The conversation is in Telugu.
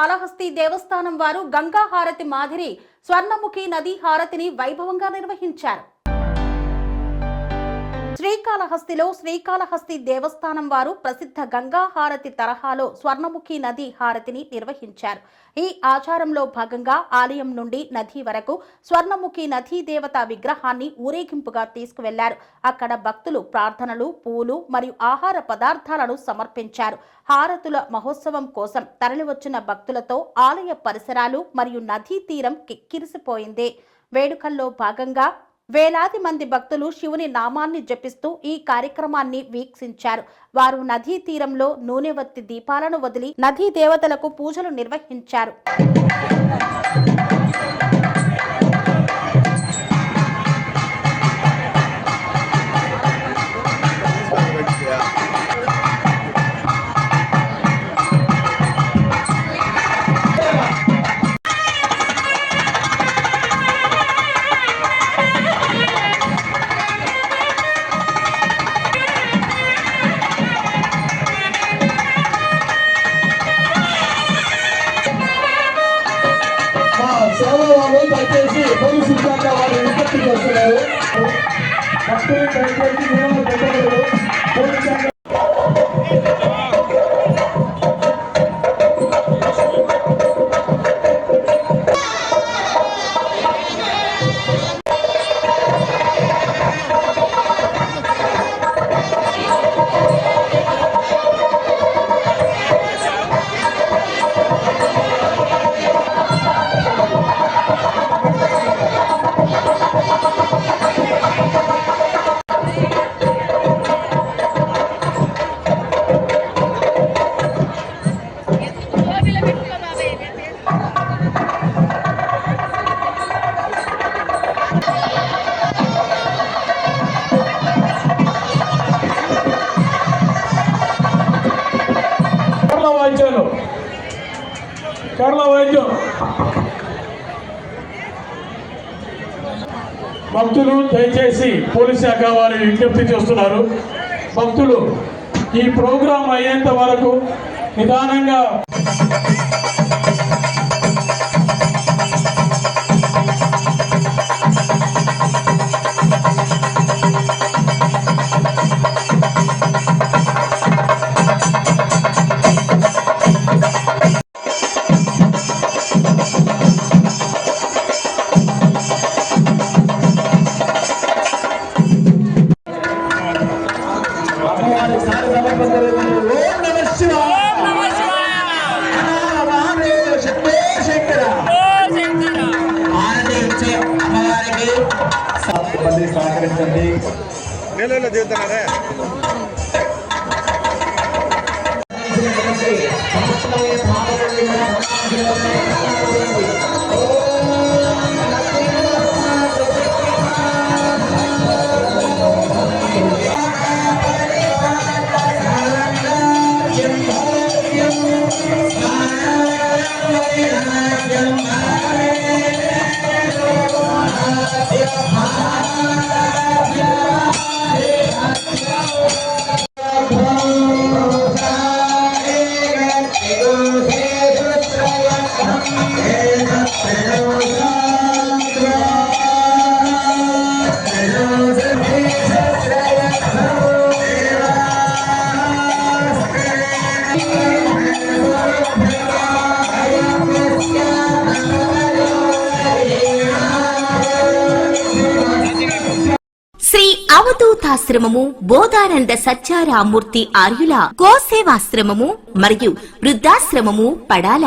కాళహస్తి దేవస్థానం వారు గంగా హారతి మాదిరి స్వర్ణముఖి నది హారతిని వైభవంగా నిర్వహించారు. శ్రీకాళహస్తిలో శ్రీకాళహస్తి దేవస్థానం వారు ప్రసిద్ధ గంగా హారతి తరహాలో స్వర్ణముఖి నది హారతిని నిర్వహించారు. ఈ ఆచారంలో భాగంగా ఆలయం నుండి నది వరకు స్వర్ణముఖి నదీ దేవత విగ్రహాన్ని ఊరేగింపుగా తీసుకువెళ్ళారు. అక్కడ భక్తులు ప్రార్థనలు పూలు మరియు ఆహార పదార్థాలను సమర్పించారు. హారతుల మహోత్సవం కోసం తరలివచ్చిన భక్తులతో ఆలయ పరిసరాలు మరియు నదీ తీరం కిక్కిరిసిపోయింది వేడుకల్లో భాగంగా వేలాది మంది భక్తులు శివుని నామాన్ని జపిస్తూ ఈ కార్యక్రమాన్ని వీక్షించారు. వారు నదీ తీరంలో నూనె వత్తి దీపాలను వదిలి నదీ దేవతలకు పూజలు నిర్వహించారు. భక్తులు దయచేసి కేరళ వైద్యం. భక్తులు దయచేసి పోలీస్ శాఖ వారు విజ్ఞప్తి చేస్తున్నారు. భక్తులు ఈ ప్రోగ్రాం అయ్యేంత వరకు నిదానంగా మంది సహకరించండి శ్రీ అవధూతాశ్రమము బోధానంద సత్యారామూర్తి ఆర్యుల గోసేవాశ్రమము మరియు వృద్ధాశ్రమము పడాల.